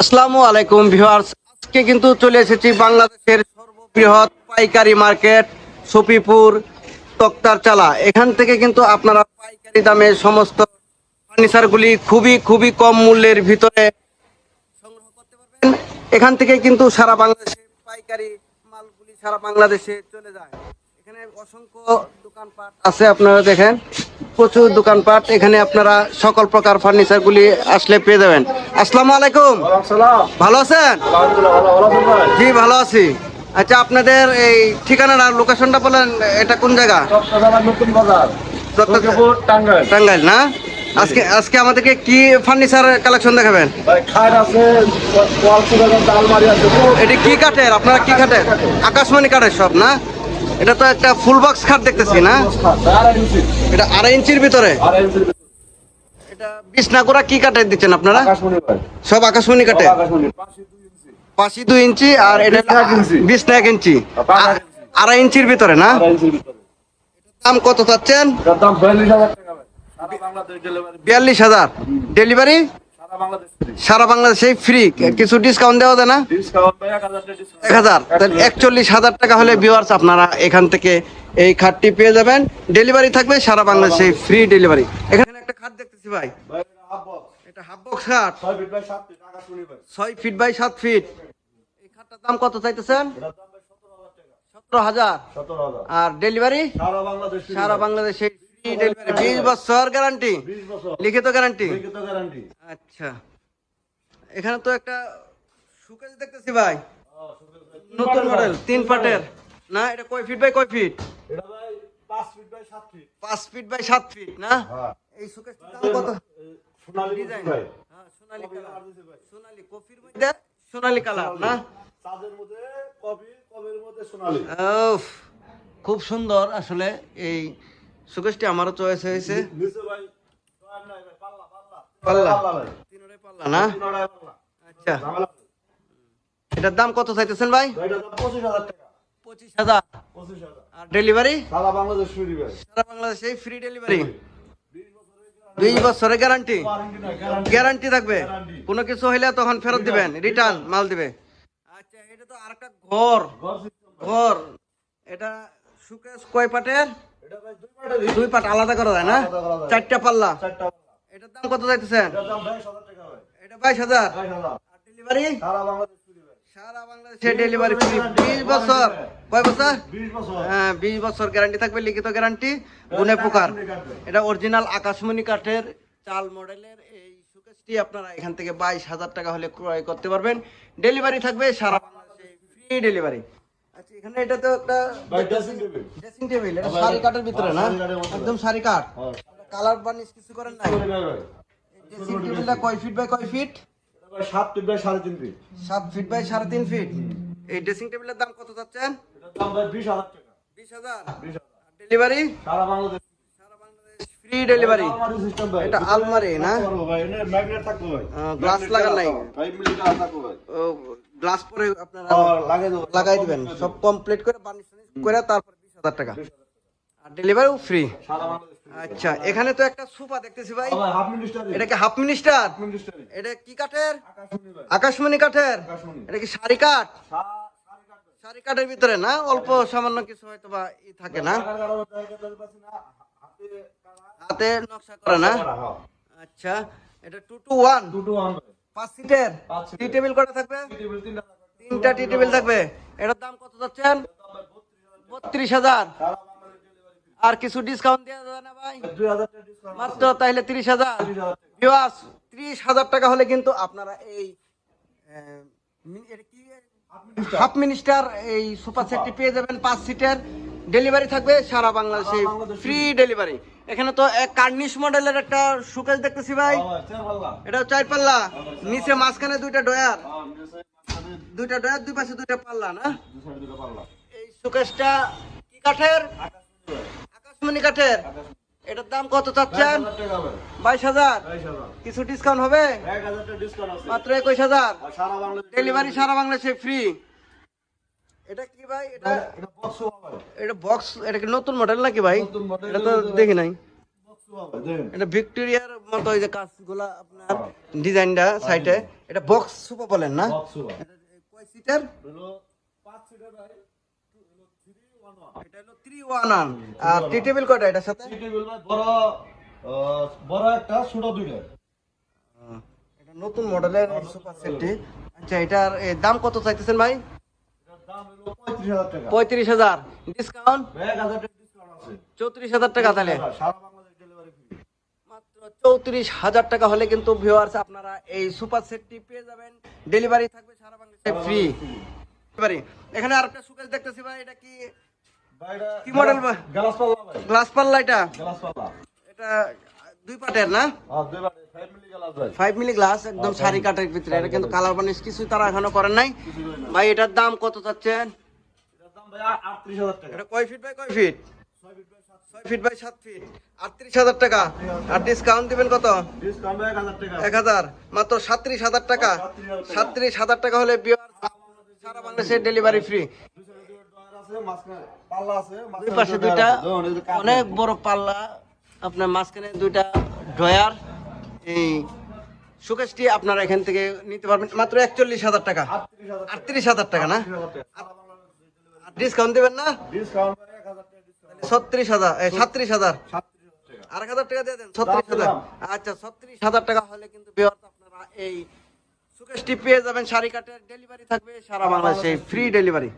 আসসালামু আলাইকুম ভিউয়ার্স। আজকে কিন্তু চলে এসেছি বাংলাদেশের সর্ববৃহৎ পাইকারি মার্কেট, সফিপুর তক্তার চালা এখান থেকে কিন্তু আপনারা পাইকারি দামে সমস্ত ফার্নিচারগুলি খুবই খুবই কম মূল্যের ভিতরে সংগ্রহ করতে পারবেন। এখান থেকে কিন্তু সারা বাংলাদেশে পাইকারি মালগুলি সারা বাংলাদেশে চলে যায়। এখানে অসংখ্য দোকানপাট আছে, আপনারা দেখেন। প্রচুর দোকানপাট এখানে আপনারা সকল প্রকার ফার্নিচারগুলি আসলে পেয়ে যাবেন। আসসালামু আলাইকুম। ভালো আছেন? জি ভালো আছি। আচ্ছা আপনাদের এই ঠিকানাটা লোকেশনটা বলেন এটা কোন জায়গা? টাঙ্গাইল। না? আজকে আজকে আমাদেরকে কি ফার্নিচার কালেকশন দেখাবেন? এটি কি কাঠের? আপনারা কি কাঠের। আকাশমণি কাঠের সব না? এটা তো একটা ফুল বক্স খাট দেখতেছি না? এটা আড়াই ইঞ্চির ভিতরে? এটা বিছনাগুড়া কি কাঠের দিচ্ছেন আপনারা? সব আকাশমণি আকাশমণি পাশে দুই ইঞ্চি আর এটা বিছনা এক ইঞ্চি। আড়াই ইঞ্চির ভিতরে না? দাম কত চাচ্ছেন? বিয়াল্লিশ হাজার ডেলিভারি? সারা বাংলাদেশ ফ্রি কিছু ডিসকাউন্ট দেওয়া যায় না? এক হাজার একচল্লিশ হাজার টাকা হলে ভিউয়ার্স আপনারা এখান থেকে এই খাটটি পেয়ে যাবেন। ডেলিভারি থাকবে সারা বাংলাদেশে ফ্রি ডেলিভারি এখানে একটা খাট দেখতেছি ভাই। এটা হাফ বক্স খাট ছয় ফিট বাই সাত ফিট এই খাটটার দাম কত চাইতেছেন? সতেরো হাজার আর ডেলিভারি সারা বাংলাদেশ বিশ বছর গ্যারান্টি লিখিত গ্যারান্টি আচ্ছা। এখানে তো একটা সুকেজ দেখতেছি ভাই। নতুন মডেল তিন পাটের। না এটা কয় ফিট বাই কয় ফিট পাঁচ ফিট বাই সাত ফিট পাঁচ ফিট বাই সাত ফিট না? হ্যাঁ। এই সুকেজটার দাম কত? সোনালী ডিজাইন ভাই। হ্যাঁ সোনালী কালার সোনালী কফির মধ্যে সোনালী কালার না? মধ্যে কফি কফির মধ্যে সোনালী। খুব সুন্দর আসলে এই সুকেশটি আমারও চয়েস হয়েছে। নিচে ভাই। দোয়ার নাই ভাই পাল্লা। পাল্লা। পাল্লা। পাল্লা ভাই। তিনরে পাল্লা। না? আচ্ছা। এটার দাম কত চাইতেছেন ভাই? পঁচিশ হাজার আর ডেলিভারি? সারা বাংলাদেশ ফ্রি সারা বাংলাদেশে ফ্রি ডেলিভারি বিশ বছরের গ্যারান্টি গ্যারান্টি থাকবে। কোনো কিছু হইলে তখন ফেরত দিবেন রিটার্ন মাল দিবে। আচ্ছা এটা তো আরেকটা ঘর। ঘর ঘর। এটা সুকেশ কয় পাটের দুই পাট আলাদা করা যায় না। চারটা পাল্লা। এটার দাম কত যাইতেছেন এটা বাইশ হাজার? আর ডেলিভারি? সারা বাংলাদেশ সারা ডেলিভারি ফ্রি। বিশ বছর। কয় বছর? হ্যাঁ বিশ বছর গ্যারান্টি থাকবে লিখিত গ্যারান্টি গুনে পোকার এটা অরিজিনাল আকাশমণি কাঠের চাল মডেলের এই সুকেশটি আপনারা এখান থেকে বাইশ হাজার টাকা হলে ক্রয় করতে পারবেন। ডেলিভারি থাকবে সারা বাংলাদেশে। ফ্রি ডেলিভারি আচ্ছা এখানে এটা তো একটা ড্রেসিং টেবিল ড্রেসিং টেবিল এটা শাড়ি কাঠের ভিতরে না? হ্যাঁ। একদম শাড়ি হ্যাঁ। কালার বার্নিশ কিছু করেন নাই? ড্রেসিং টেবিলটা কয় ফিট বাই কয় ফিট সাত ফিট বাই সাড়ে তিন ফিট সাত ফিট বাই সাড়ে তিন ফিট এই ড্রেসিং টেবিলের দাম কত যাচ্ছেন দাম ভাই বিশ হাজার টাকা। বিশ হাজার? ডেলিভারি সারা বাংলাদেশ। ফ্রি ডেলিভারি এটা আলমারি না? ম্যাগনেট থাকব ভাই। গ্লাস লাগান নাই। ফাইভ মিলি গ্লাস থাকব ভাই। গ্লাস পরে আপনারা লাগাই দেবো। লাগাই দিবেন। সব কমপ্লিট করে বার্নিশ করে তারপরে বিশ হাজার টাকা। আর ডেলিভারিও ফ্রি সারা আচ্ছা এখানে তো একটা সোফা দেখতেছি ভাই। এটা কি হাফ মিনিস্টার এটা কি কাঠের? আকাশমণি কাঠের? এটা কি শাড়ি কাঠ? সারি কাঠের ভিতরে না? অল্প সামান্য কিছু হয়তো বা ই থাকে না? হাতে নকশা করে না? আচ্ছা এটা টু টু ওয়ান দুটো আন ভাই পাঁচ সিটের? টি টেবিল কটা থাকবে? তিনটা টি টেবিল থাকবে। এটার দাম কত যাচ্ছেন বত্রিশ হাজার। আর কিছু ডিসকাউন্ট দেওয়া যাবে না ভাই? মাত্র তাইলে তিরিশ হাজার। ভিউয়ার্স ত্রিশ হাজার টাকা হলে কিন্তু আপনারা এই এটা কি? হাফ মিনিস্টার এই সুপার সেটটি পেয়ে যাবেন পাঁচ সিটের। ডেলিভারি থাকবে সারা বাংলাদেশে ফ্রি ডেলিভারি এখানে তো এক কার্নিশ মডেলের একটা সুকেশ দেখতেছি ভাই। এটা চার পাল্লা। নিচে মাঝখানে দুইটা ডয়ার দুইটা ডয়ার দুই পাশে দুইটা পাল্লা না? এই সুকেশটা কি কাঠের? আকাশমণি কাঠের। এটার দাম কত চাচ্ছেন? বাইশ হাজার কিছু ডিসকাউন্ট হবে? মাত্র একুশ হাজার। ডেলিভারি সারা বাংলাদেশে ফ্রি এটা কি ভাই? এটা এটা বক্স এটা বক্স এটা কি নতুন মডেল নাকি ভাই? নতুন এটা তো দেখি নাই। এটা ভিক্টোরিয়ার মতো ওই যে কাজগুলা আপনার ডিজাইনটা সাইডে এটা বক্স বলেন না? এটা কয় সিটার হলো সিটের ভাই এটা হলো আর টি টেবিল কয়টা এটার সাথে? থ্রি টেবিল ভাই বড় বড় একটা ছোট দুইটা। এটা নতুন মডেলের সুপার সেটটি আচ্ছা এটার দাম কত চাইতেছেন ভাই? পঁয়ত্রিশ হাজার ডিসকাউন্ট চৌত্রিশ হাজার টাকা তাহলে। মাত্র চৌত্রিশ হাজার টাকা হলে কিন্তু ভিউয়ার্স আপনারা এই সুপার সেটটি পেয়ে যাবেন। ডেলিভারি থাকবে সারা বাংলাদেশে ফ্রি ডেলিভারি এখানে আরেকটা সুকেশ দেখতেছি ভাই এটা কি? কি ভাই? গ্লাস পাল্লা এটা? এটা দুই পাটের না? Five milli glass five milli glass একদম সারি কাঠের ভিতরে। এটা কিন্তু কালার বানিশ কিছুই তারা এখনও করেন নাই। ভাই এটার দাম কত চাচ্ছেন? এটা কয় ফিট বাই কয় ফিট ছয় ফিট বাই সাত ফিট বাই সাত ফিট আটত্রিশ হাজার টাকা। আর ডিসকাউন্ট দিবেন কত? এক হাজার মাত্র সাত্রিশ হাজার টাকা। সাত্রিশ হাজার টাকা। হলে বিয়ার সারা বাংলাদেশে ডেলিভারি ফ্রি দুই পাশে দুইটা অনেক বড় পাল্লা আপনার মাঝখানে দুইটা ড্রয়ার। এই সুকেশটি আপনারা এখান থেকে নিতে পারবেন। মাত্র একচল্লিশ হাজার টাকা। আটত্রিশ হাজার টাকা। না? ডিসকাউন্ট দেবেন না? ডিসকাউন্ট টাকা আর দিয়ে দেন ছত্রিশ হাজার। দিলাম। আচ্ছা ছত্রিশ হাজার টাকা হলে কিন্তু আপনারা এই সুকেশটি পেয়ে যাবেন শাড়ি কাটের ডেলিভারি থাকবে সারা বাংলাদেশে ফ্রি ডেলিভারি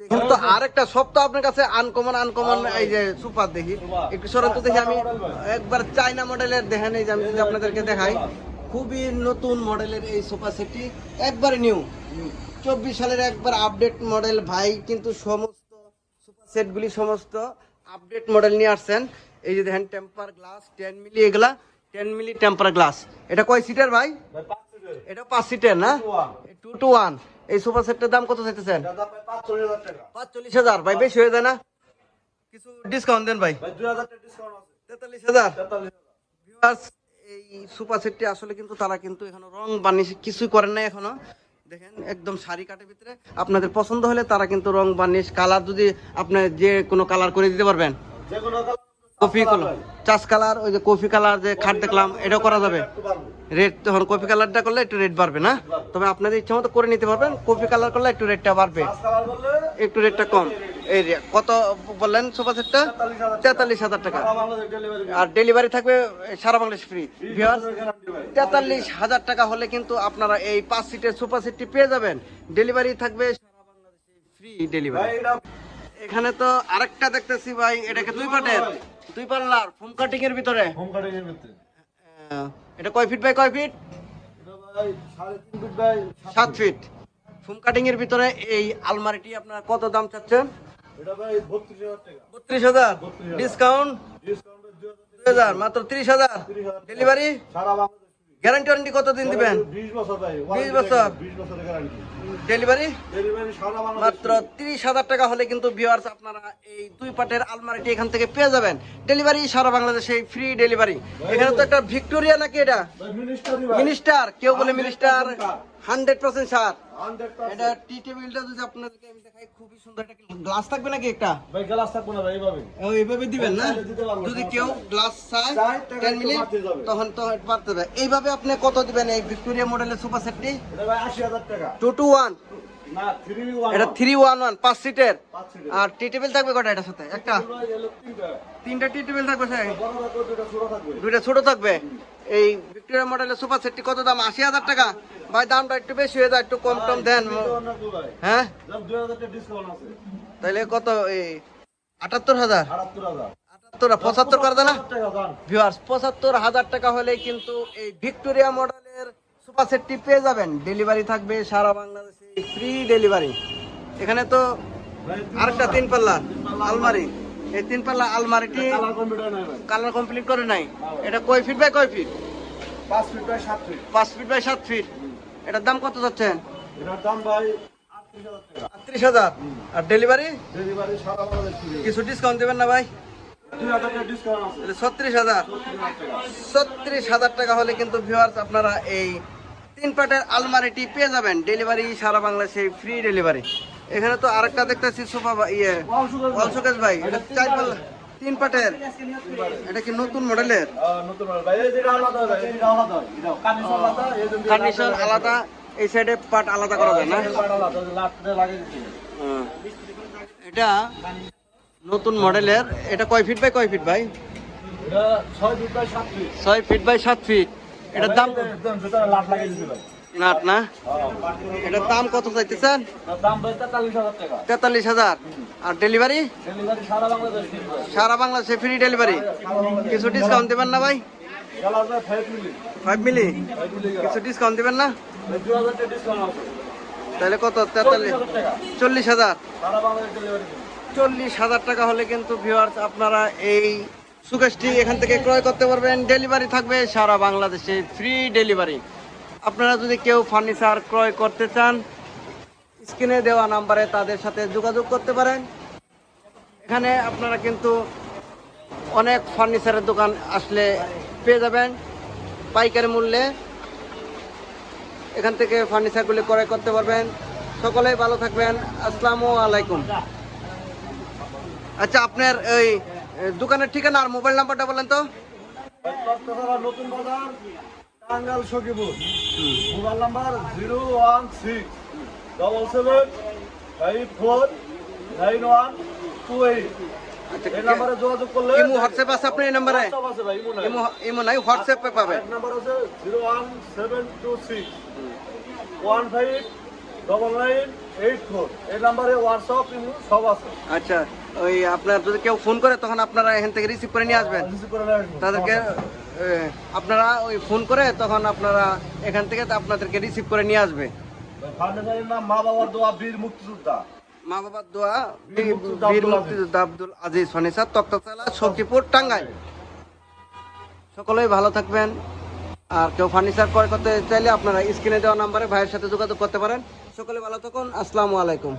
এখানে আরেকটা সব তো আপনার কাছে আনকমন আনকমন এই যে সুপার দেখি। একটু সরত দেখি আমি একবার চাইনা মডেলের দেখেন এই যে আমি যদি আপনাদেরকে দেখাই। খুবই নতুন মডেলের এই সোফা সেটটি। একবার নিউ। চব্বিশ সালের একবার আপডেট মডেল ভাই কিন্তু সমস্ত সুপার সেটগুলি সমস্ত আপডেট মডেল নিয়ে আসছেন। এই যে দেখেন টেম্পার গ্লাস টেন মিলি এগুলা টেন মিলি টেম্পার গ্লাস। এটা কয় সিটার ভাই? এটা পাঁচ সিটের না? টু টু ওয়ান এই সোফা সেটটার দাম কত চাইতেছেন? পাঁচচল্লিশ হাজার ভাই বেশি হয়ে যায় না? কিছু ডিসকাউন্ট দেন ভাই। তেতাল্লিশ হাজার। সুপার আসলে কিন্তু তারা কিন্তু এখনও রং কিছুই করেন নাই এখনও। দেখেন, একদম শাড়ি কাটের ভিতরে। আপনাদের পছন্দ হলে তারা কিন্তু রং বানিশ কালার যদি যে কোনো কালার করে দিতে পারবেন। Coffee colour. চাষ কালার, ওই যে কফি কালার যে খাট দেখলাম, এটাও করা যাবে। রেট তখন কফি কালারটা করলে একটু রেট বাড়বে, না? তবে আপনাদের ইচ্ছা মতো করে নিতে পারবেন। কফি কালার করলে একটু রেটটা বাড়বে। একটু রেটটা কম। এই কত বললেন সোফা সেটটা তেতাল্লিশ হাজার টাকা। আর ডেলিভারি থাকবে সারা বাংলাদেশ ফ্রি তেতাল্লিশ হাজার টাকা হলে কিন্তু আপনারা এই পাঁচ সিটের সুপার সিটটি পেয়ে যাবেন। ডেলিভারি থাকবে সারা বাংলাদেশে ফ্রি ডেলিভারি এখানে তো আরেকটা দেখতেছি ভাই এটাকে দুই পাটের দুই পাল্লার ফোম কাটিং এর ভিতরে। হোম কাটিং এর ভিতরে। এটা কয় ফিট বাই কয় ফিট সাত ফিট ফোম কাটিং এর ভিতরে এই আলমারিটি আপনারা কত দাম চাচ্ছেন? বত্রিশ হাজার ডিসকাউন্ট দুই হাজার মাত্র ত্রিশ হাজার? ডেলিভারি গ্যারান্টি ওয়ারেন্টি কত দিন দিবেন? বিশ বছর ভাই 20 বছর। বিশ বছরের গ্যারান্টি ডেলিভারি মাত্র তিরিশ হাজার টাকা হলে কিন্তু ভিউয়ার্স আপনারা এই দুই পাটের আলমারিটি এখান থেকে পেয়ে যাবেন। ডেলিভারি সারা বাংলাদেশে ফ্রি ডেলিভারি এখানে তো একটা ভিক্টোরিয়া নাকি এটা? মিনিস্টার কেউ বলে মিনিস্টার হান্ড্রেড পার্সেন্ট সার এটা টি টেবিলটা যদি আপনাদেরকে আমি দেখাই খুবই সুন্দর একটা গ্লাস থাকবে নাকি একটা? ভাই গ্লাস থাকব না ভাই এইভাবে এইভাবে দিবেন না? যদি কেউ গ্লাস চায় টেন মিনিট তখন তো পারতে হবে। এইভাবে আপনি কত দিবেন এই ভিক্টোরিয়া মডেলের সুপার সেটটি এটা ভাই আশি হাজার টাকা। টু টু ওয়ান এটা থ্রি ওয়ান ওয়ান পাঁচ সিটের আর টি টেবিল থাকবে কটা এটার সাথে? একটা। তিনটা। টি টেবিল থাকবে স্যার। দুইটা ছোট থাকবে। এই ভিক্টোরিয়া মডেলের সুপার সেটটি কত দাম? আশি হাজার টাকা। ভাই দামটা একটু বেশি হয়ে যায় একটু কম টম দেন। হ্যাঁ? তাহলে কত এই আটাত্তর হাজার? আটাত্তর পঁচাত্তর করে দেনা ভিউয়ার্স পঁচাত্তর হাজার টাকা হলে কিন্তু এই ভিক্টোরিয়া মডেলের সুপার সেটটি পেয়ে যাবেন। ডেলিভারি থাকবে সারা বাংলাদেশে। ফ্রি ডেলিভারি এখানে তো আরেকটা তিন পাল্লা আলমারি। এই তিন পাল্লা আলমারিটি কালার কমপ্লিট করে নাই। এটা কয় ফিট বাই কয় ফিট পাঁচ ফিট বাই সাত ফিট পাঁচ ফিট বাই সাত ফিট এটার দাম কত যাচ্ছেন এটার দাম ভাই আটত্রিশ হাজার। আর ডেলিভারি কিছু ডিসকাউন্ট দেবেন না ভাই? ছত্রিশ হাজার। ছত্রিশ হাজার টাকা হলে কিন্তু ভিউয়ার্স আপনারা এই তিন পাটের আলমারিটি পেয়ে যাবেন। ডেলিভারি সারা বাংলাদেশে ফ্রি ডেলিভারি এখানে তো আরেকটা দেখতেছি সোফা ইয়ে সুগার ভাই। এটা চার পাল্লা তিন পাটের। এটা কি নতুন মডেলের কন্ডিশন আলাদা এই সাইডে পাট আলাদা করা যায় না? হুম। এটা নতুন মডেলের এটা কয় ফিট বাই কয় ফিট ভাই? ছয় দুই বাই সাত ফিট ছয় ফিট বাই সাত ফিট এটার দাম নাট না? এটার দাম কত চাইতেছেন? তেতাল্লিশ হাজার আর ডেলিভারি? সারা বাংলাদেশ ফ্রি ডেলিভারি কিছু ডিসকাউন্ট দেবেন না ভাই? ফাইভ মিলি কিছু ডিসকাউন্ট দেবেন না? তাহলে কত? তেতাল্লিশ। চল্লিশ হাজার। চল্লিশ হাজার টাকা হলে কিন্তু ভিউয়ার্স আপনারা এই সুকেশটি এখান থেকে ক্রয় করতে পারবেন। ডেলিভারি থাকবে সারা বাংলাদেশে, ফ্রি ডেলিভারি। আপনারা যদি কেউ ফার্নিচার ক্রয় করতে চান, স্ক্রিনে দেওয়া নাম্বারে তাদের সাথে যোগাযোগ করতে পারেন। এখানে আপনারা কিন্তু অনেক ফার্নিচারের দোকান আসলে পেয়ে যাবেন পাইকারি মূল্যে। এখান থেকে ফার্নিচারগুলি ক্রয় করতে পারবেন। সকলেই ভালো থাকবেন। আসসালামু আলাইকুম। আচ্ছা আপনার ওই দোকানের ঠিকানা আর মোবাইল নাম্বারটা বলেন তো। Notun Bazar Tangail Sakhipur. Mobile number zero one six double seven five four nine one two eight. আচ্ছা এই নাম্বারে যোগাযোগ করলে ইমো হোয়াটসঅ্যাপ আছে আপনার এই নাম্বারে? নাই। ইমো ইমো নাই হোয়াটসঅ্যাপে পাবেন নাম্বার আছে zero one seven two six one five double nine eight four. এই নাম্বারে হোয়াটসঅ্যাপ ইমো সব আছে। আচ্ছা। ওই আপনার যদি কেউ ফোন করে তখন আপনারা এখান থেকে রিসিভ করে নিয়ে আসবেন। তাদেরকে আপনারা ওই ফোন করে তখন আপনারা এখান থেকে আপনাদেরকে রিসিভ করে নিয়ে আসবে। মা বাবার দোয়া বীর মুক্তিযোদ্ধা। মা বাবার দোয়া বীর বীর মুক্তিযোদ্ধা আব্দুল আজিজ। তক্তাচালা সখীপুর সকলেই ভালো থাকবেন। আর কেউ ফার্নিচার ক্রয় করতে চাইলে আপনারা স্ক্রিনে দেওয়া নাম্বারে ভাইয়ের সাথে যোগাযোগ করতে পারেন। সকলে ভালো থাকুন। আসসালামু আলাইকুম।